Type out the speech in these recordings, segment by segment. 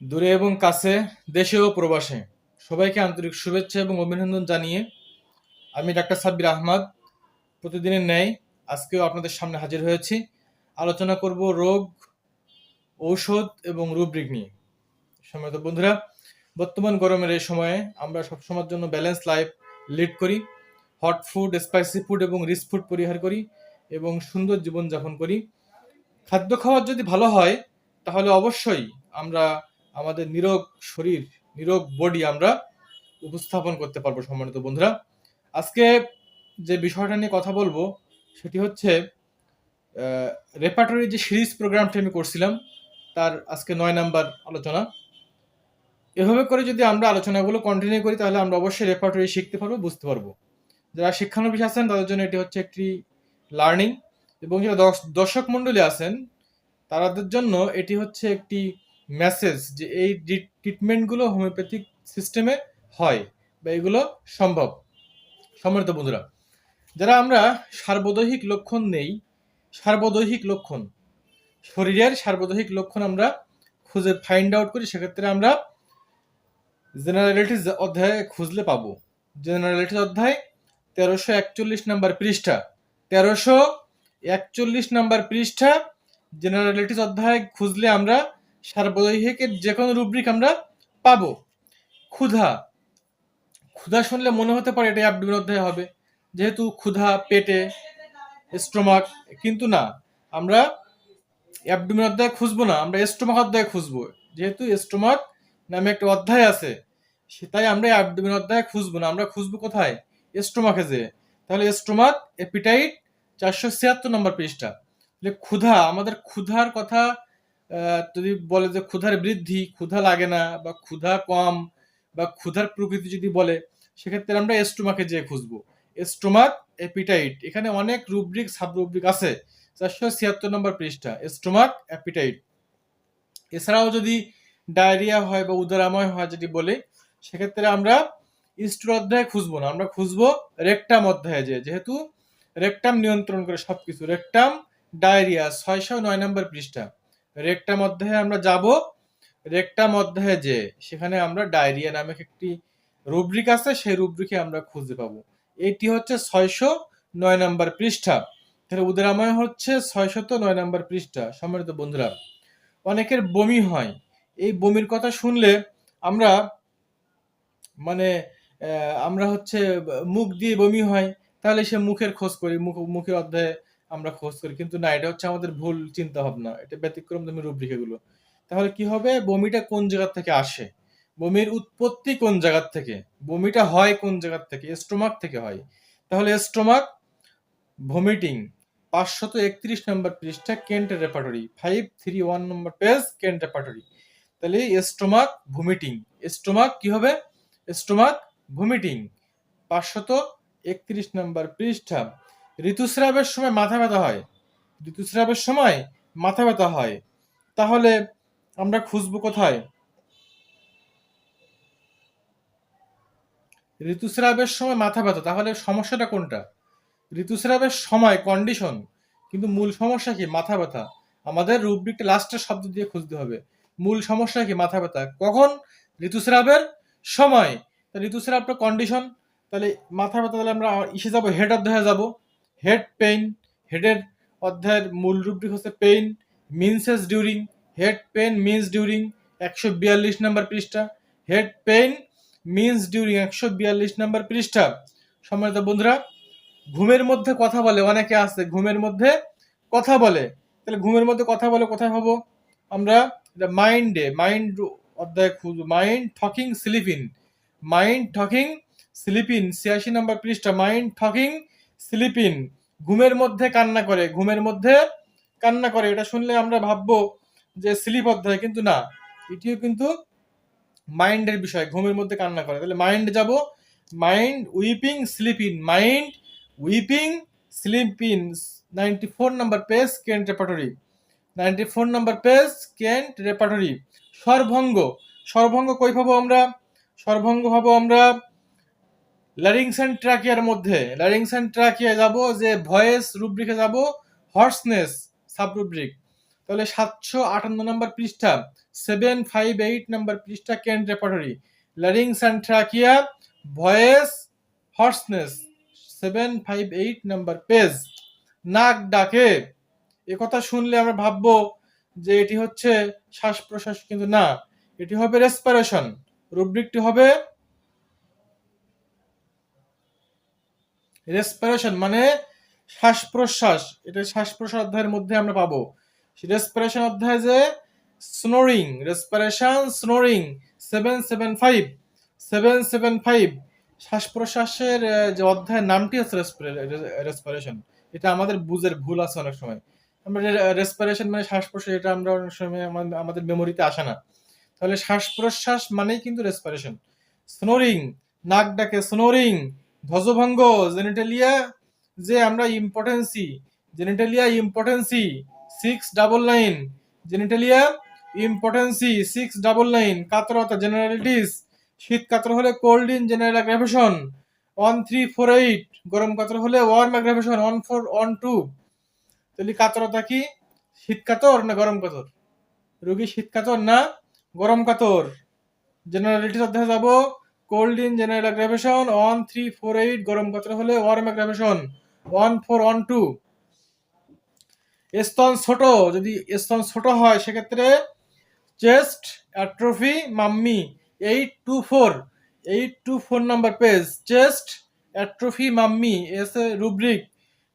দূরে এবং কাছে, দেশে ও প্রবাসে। সবাইকে আন্তরিক শুভেচ্ছা এবং অভিনন্দন জানিয়ে আমি ডাক্তার সাব্বির আহমদ। প্রতিদিনের ন্যায় আজকেও আপনাদের সামনে হাজির হয়েছি। আলোচনা করব রোগ, ঔষধ এবং রুব্রিক নিয়ে। সম্মানিত বন্ধুরা, বর্তমান গরমের এই সময়ে আমরা সবসময়ের জন্য ব্যালেন্স লাইফ লিড করি। হট ফুড স্পাইসি ফুড এবং রিচ ফুড পরিহার করি এবং সুন্দর জীবনযাপন করি। খাদ্য খাওয়ার যদি ভালো হয়, তাহলে অবশ্যই আমরা আমাদের নিরোগ শরীর, নিরোগ বডি আমরা উপস্থাপন করতে পারব সম্মানিত বন্ধুরা। আজকে যে বিষয়টা নিয়ে কথা বলব, সেটি হচ্ছে রেপার্টরি যে সিরিজ প্রোগ্রামটি আমি করছিলাম, তার আজকে নয় নাম্বার আলোচনা। এভাবে করে যদি আমরা আলোচনাগুলো কন্টিনিউ করি, তাহলে আমরা অবশ্যই রেপার্টরি শিখতে পারব, বুঝতে পারব। যারা শিক্ষানবিশ আছেন, তাদের জন্য এটি হচ্ছে একটি লার্নিং এবং যারা দর্শ- দর্শক মণ্ডলী আছেন, তাদের জন্য এটি হচ্ছে একটি মেসেজ যে এই ট্রিটমেন্টগুলো হোমিওপ্যাথিক সিস্টেমে হয় বা এগুলো সম্ভব। সম্মানিত বন্ধুরা, যারা আমরা সার্বদৈহিক লক্ষণ নেই, সার্বদৈহিক লক্ষণ, শরীরের সার্বদৈহিক লক্ষণ আমরা খুঁজে ফাইন্ড আউট করি, সেক্ষেত্রে আমরা জেনারেলিটিস অধ্যায়ে খুঁজলে পাবো। জেনারেলিটিস অধ্যায় তেরোশো একচল্লিশ নাম্বার পৃষ্ঠা। তেরোশো একচল্লিশ নাম্বার পৃষ্ঠা জেনারেলিটিস অধ্যায় খুঁজলে আমরা সার্বদৈহিকের যে কোনো রুব্রিক আমরা পাবো। ক্ষুধা। ক্ষুধা শুনলে মনে হতে পারে এটা অ্যাবডোমেন অধ্যায় হবে। যেহেতু ক্ষুধা, পেটে, স্টোমাক, কিন্তু না, আমরা অ্যাবডোমেন অধ্যায় খুঁজবো না, আমরা স্টোমাক অধ্যায় খুঁজবো। যেহেতু স্টোমাক নামে একটা অধ্যায় আছে, সে- তাই আমরা অ্যাবডোমেন অধ্যায় খুঁজবো না, আমরা খুঁজবো কোথায়? স্টোমাকে যে। তাহলে স্টোমাক, এপিটাইট, চারশো ছিয়াত্তর নম্বর পৃষ্ঠা। ক্ষুধা, আমাদের ক্ষুধার কথা যদি বলে যে ক্ষুধার বৃদ্ধি, ক্ষুধা লাগে না বা ক্ষুধা কম বা ক্ষুধার প্রকৃতি যদি বলে, সেক্ষেত্রে আমরা এস্টোমাকে যেয়ে খুঁজবো। স্টোমাক এপিটাইট এখানে অনেক রুব্রিক সাব রুব্রিক আছে। চারশো ছিয়াত্তর নম্বর পৃষ্ঠা স্টোমাক অ্যাপিটাইট এছাড়াও যদি ডায়রিয়া হয় বা উদারাময় হয় যেটি বলে, সেক্ষেত্রে আমরা ইস্টুর অধ্যায়ে খুঁজবো না। আমরা খুঁজবো রেকটাম অধ্যায়ে যে যেহেতু রেকটাম নিয়ন্ত্রণ করে সবকিছু রেকটাম ডায়রিয়া ছয়শো নয় নম্বর পৃষ্ঠা। রেকটাম মধ্যে আমরা যাব। রেকটাম মধ্যে যে, সেখানে আমরা ডায়রিয়া নামক একটি রুব্রিক আছে, সেই রুব্রিকে আমরা খুঁজে পাবো। এটি হচ্ছে ছয়শো নয় নম্বর পৃষ্ঠা। তাহলে উদরাময় হচ্ছে ছয়শত নয় নম্বর পৃষ্ঠা। সম্মানিত বন্ধুরা, অনেকের বমি হয়। এই বমির কথা শুনলে আমরা মানে আমরা হচ্ছে মুখ দিয়ে বমি হয়, তাহলে সে মুখের খোঁজ করি, মুখ মুখের অধ্যায়ে আমরা খোঁজ করি। কিন্তু না, এটা হচ্ছে আমাদের ভুল চিন্তা ভাবনা এটা ব্যতিক্রম তুমি রূপরেখ এগুলো তাহলে কি হবে? বমিটা কোন জায়গা থেকে আসে? বমির উৎপত্তি কোন জায়গা থেকে? বমিটা হয় কোন জায়গা থেকে? স্টোমাক থেকে হয়। তাহলে স্টোমাক ভমিটিং। পাঁচশত একত্রিশ নম্বর পৃষ্ঠা, Kent repertory five three one নম্বর পেজ, কেন্ট রেপাটরি তাহলে স্টোমাক ভমিটিং। স্টোমাক কি হবে? Stomach vomiting. পাঁচশত একত্রিশ নম্বর পৃষ্ঠা। ঋতুস্রাবের সময় মাথা ব্যথা হয়। ঋতুস্রাবের সময় মাথা ব্যথা হয়। তাহলে আমরা খুঁজবো কোথায়? ঋতুস্রাবের সময় মাথা ব্যথা, তাহলে সমস্যাটা কোনটা? ঋতুস্রাবের সময় কন্ডিশন কিন্তু মূল সমস্যা কি? মাথা ব্যথা। আমাদের রুব্রিকটা লাস্টের শব্দ দিয়ে খুঁজতে হবে। মূল সমস্যা কি? মাথা ব্যথা। কখন? ঋতুস্রাবের সময়। ঋতুস্রাবটা কন্ডিশন তাহলে মাথা ব্যথা, তাহলে আমরা ইসে যাব হেড অধ্যায়ে যাব। হেড পেইন হেডের অধ্যায়ের মূল রুব্রিক হচ্ছে pain menses during head pain means during একশো বিয়াল্লিশ নম্বর পৃষ্ঠা হেড পেইন মিন্স ডিউরিং একশো বিয়াল্লিশ নম্বর পৃষ্ঠা। সম্মানিত বন্ধুরা, ঘুমের মধ্যে কথা বলে, অনেকে আছে, ঘুমের মধ্যে কথা বলে। তাহলে ঘুমের মধ্যে কথা বলে কোথায় পাবো আমরা মাইন্ডে মাইন্ড অধ্যায় খুঁজবো। মাইন্ড ঠকিং স্লিপিন মাইন্ড ঠকিং স্লিপিন ছিয়াশি নম্বর পৃষ্ঠা মাইন্ড টকিং স্লিপিং, ঘুমের মধ্যে কান্না করে, ঘুমের মধ্যে কান্না করে, এটা শুনলে আমরা ভাববো যে স্লিপ অধ্যায়, কিন্তু না, এটিও কিন্তু মাইন্ডের বিষয়, ঘুমের মধ্যে কান্না করে। তাহলে মাইন্ড যাব, mind weeping sleeping mind weeping sleeping ninety four number page, Kent repertory. Ninety four number page, Kent repertory. স্বরভঙ্গ স্বরভঙ্গ কই পাবো আমরা? সর্বঙ্গ পাবো আমরা ল্যারিংস অ্যান্ড ট্রাকিয়ার মধ্যে। ল্যারিংস অ্যান্ড ট্রাকিয়া যাব যে ভয়েস রুব্রিকে যাব হর্সনেস সাব রুব্রিক তাহলে সাতশো আটান্ন নম্বর পৃষ্ঠা সেভেন ফাইভ এইট নাম্বার পৃষ্ঠা Kent repertory and trachea voice hoarseness seven five eight number page নাক ডাকে। কথা শুনলে আমরা ভাববো যে এটি হচ্ছে শ্বাস প্রশ্বাস কিন্তু না। এটি হবে রেসপিরেশন রুব্রিকটি হবে রেসপিরেশন মানে শ্বাস প্রশ্বাস এটা শ্বাস প্রশ্বাস অধ্যায়ের মধ্যে আমরা পাবো। রেসপিরেশন অধ্যায় যে snoring respiration snoring seven seven five seven seven five শ্বাস প্রশ্বাসের যে অধ্যায়ের নামটি হচ্ছে রেসপিরেশন এটা আমাদের বুঝের ভুল আছে অনেক সময়। আমরা রেসপিরেশন মানে শ্বাস প্রশ্বাস এটা আমরা অনেক সময় আমাদের মেমোরিতে আসে না। তাহলে শ্বাস প্রশ্বাস মানেই কিন্তু রেসপিরেশন স্নোরিং নাক ডাকে স্নোরিং ধ্বজভঙ্গ, জেনিটালিয়া যে আমরা impotency, genitalia impotency six double nine genitalia impotency six double nine কাতরতা generalities শীত কাতর হলে cold in general aggravation one three four eight গরম কাতর হলে warm aggravation one four one two তাহলে কাতরতা কি? শীত কাতর না গরম কাতর? রোগী শীত কাতর না গরম কাতর? জেনারেলিটিস অধ্যায়ে যাব। Cold in general aggravation one three four eight, গরম কাতর হলে? Warm aggravation one four one two. স্তন ছোট, যদি স্তন ছোট হয়, সেক্ষেত্রে chest atrophy mammae, eight two four, eight two four number page, chest atrophy mammae, as a rubric,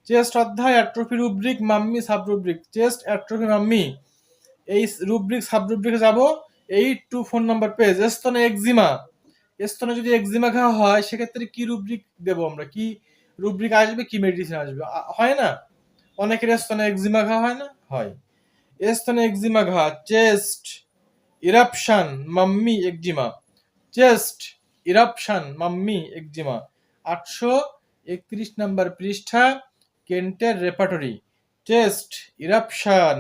chest অধ্যায় atrophy rubric, mammae sub rubric, chest atrophy mammae, এই rubric sub রুব্রিকে যাব, eight two four number page, স্তনে eczema স্তনে যদি এক্সিমা ঘা হয়, সেক্ষেত্রে কি রুব্রিক দেব আমরা? কি রুব্রিক আসবে, কি মেডিসিন আসবে? হয় না? অনেকের স্তনে এক্সিমা ঘা হয় না? হয়। স্তনে এক্সিমা ঘা chest eruption mammae eczema chest eruption mammae eczema আটশো একত্রিশ নাম্বার পৃষ্ঠা, কেন্টের repertory chest eruption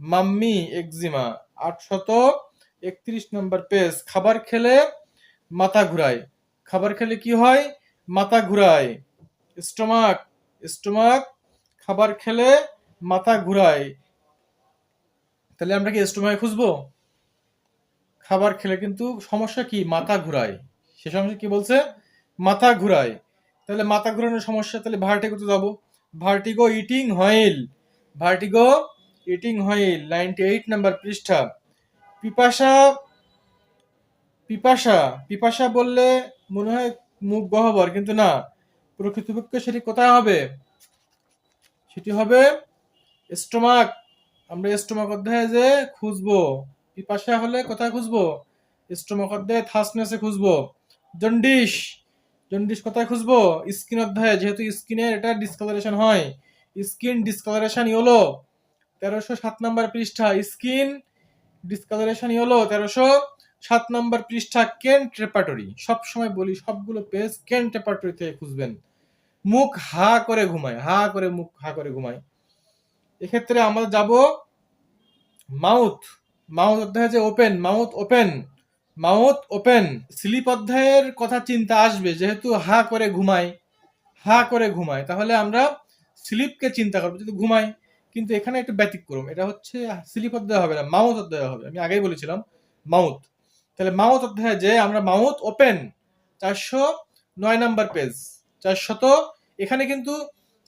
mammae eczema আটশত একত্রিশ নম্বর পেজ খাবার খেলে মাথা ঘুরায়। খাবার খেলে কি হয়? মাথা ঘুরায়। স্টমাক, স্টোমাক, খাবার খেলে মাথা ঘুরায়। তাহলে আমরা কি স্টোমাকে খুঁজবো? খাবার খেলে কিন্তু সমস্যা কি? মাথা ঘুরায়। সে সমস্যা কি বলছে? মাথা ঘুরায়। তাহলে মাথা ঘুরানোর সমস্যা, তাহলে ভার্টিগোতে যাব? Vertigo eating while. Vertigo eating while, ninety eight number পৃষ্ঠা। পিপাসা পিপাসা পিপাসা বললে মনে হয় মুখ গহ্বর, কিন্তু না। প্রকৃতপক্ষে সেটি কোথায় হবে? সেটি হবে স্টোমাক। আমরা স্টোমাক অধ্যায়ে যে খুঁজবো, পিপাসা হলে কোথায় খুঁজবো? স্টোমাক অধ্যায়ে থাসনেসে খুঁজবো। জন্ডিস জন্ডিস কোথায় খুঁজবো? স্কিন অধ্যায়ে, যেহেতু স্কিনের এটা ডিসকালারেশন হয়। স্কিন ডিসকালারেশন ইয়েলো, তেরোশো সাত নাম্বার পৃষ্ঠা। স্কিন ডিসকালারেশন ইয়েলো, তেরোশো সাত নাম্বার পৃষ্ঠা কেন্ট রেপার্টরি। সব সময় বলি, সবগুলো পেজ কেন্ট রেপার্টরি থেকে খুঁজবেন। মুখ হা করে ঘুমায়, হা করে মুখ হা করে ঘুমায়। এক্ষেত্রে আমরা যাব মাউথ। মাউথ অধ্যায় যে open, mouth open mouth open. Sleep অধ্যায়ের কথা চিন্তা আসবে, যেহেতু হা করে ঘুমায়, হা করে ঘুমায়। তাহলে আমরা স্লিপকে চিন্তা করব যদি ঘুমাই কিন্তু এখানে একটু ব্যতিক্রম, এটা হচ্ছে স্লিপ অধ্যায় হবে না, মাউথ অধ্যায় হবে। আমি আগেই বলেছিলাম, মাউথ। তাহলে মাউথ অধ্যায়ে যে আমরা মাউথ ওপেন চারশো নয় নাম্বার পেজ, চারশত, এখানে কিন্তু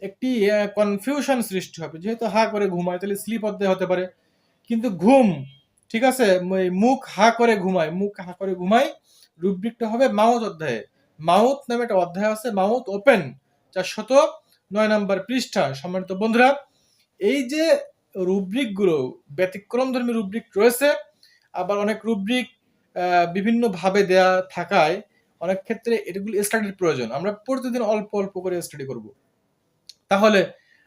একটি কনফিউশন সৃষ্টি হবে। যেহেতু হা করে ঘুমায়, তাহলে স্লিপ অধ্যায় হতে পারে। কিন্তু ঘুম, ঠিক আছে? মুখ হা করে ঘুমায়, মুখ হা করে ঘুমায় রুব্রিকটা হবে মাউথ অধ্যায়ে। মাউথ নামে একটা অধ্যায় আছে, মাউথ ওপেন, চারশত নয় নাম্বার পৃষ্ঠা। সম্মানিত বন্ধুরা, এই যে রুব্রিকগুলো ব্যতিক্রম ধর্মী রুব্রিক রয়েছে, আবার অনেক রুব্রিক বিভিন্ন ভাবে দেয়া থাকায় অনেক ক্ষেত্রে এগুলো স্টাডির প্রয়োজন। আমরা প্রতিদিন অল্প অল্প করে স্টাডি করব। তাহলে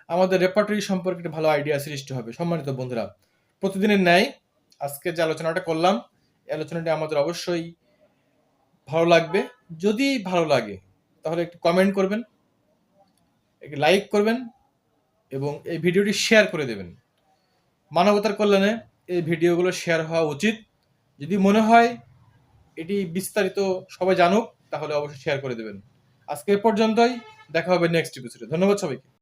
আমাদের রেপার্টরি সম্পর্কে একটা ভালো আইডিয়া সৃষ্টি হবে। সম্মানিত বন্ধুরা, প্রতিদিনের ন্যায় আজকে যে আলোচনাটা করলাম, এই আলোচনাটি আমাদের অবশ্যই ভালো লাগবে। যদি ভালো লাগে, তাহলে একটু কমেন্ট করবেন, একটু লাইক করবেন এবং এই ভিডিওটি শেয়ার করে দেবেন। মানবতার কল্যাণে এই ভিডিওগুলো শেয়ার হওয়া উচিত। যদি মনে হয় এটি বিস্তারিত সবাই জানুক, তাহলে অবশ্যই শেয়ার করে দেবেন। আজকে পর্যন্তই, দেখা হবে নেক্সট এপিসোডে ধন্যবাদ সবাইকে।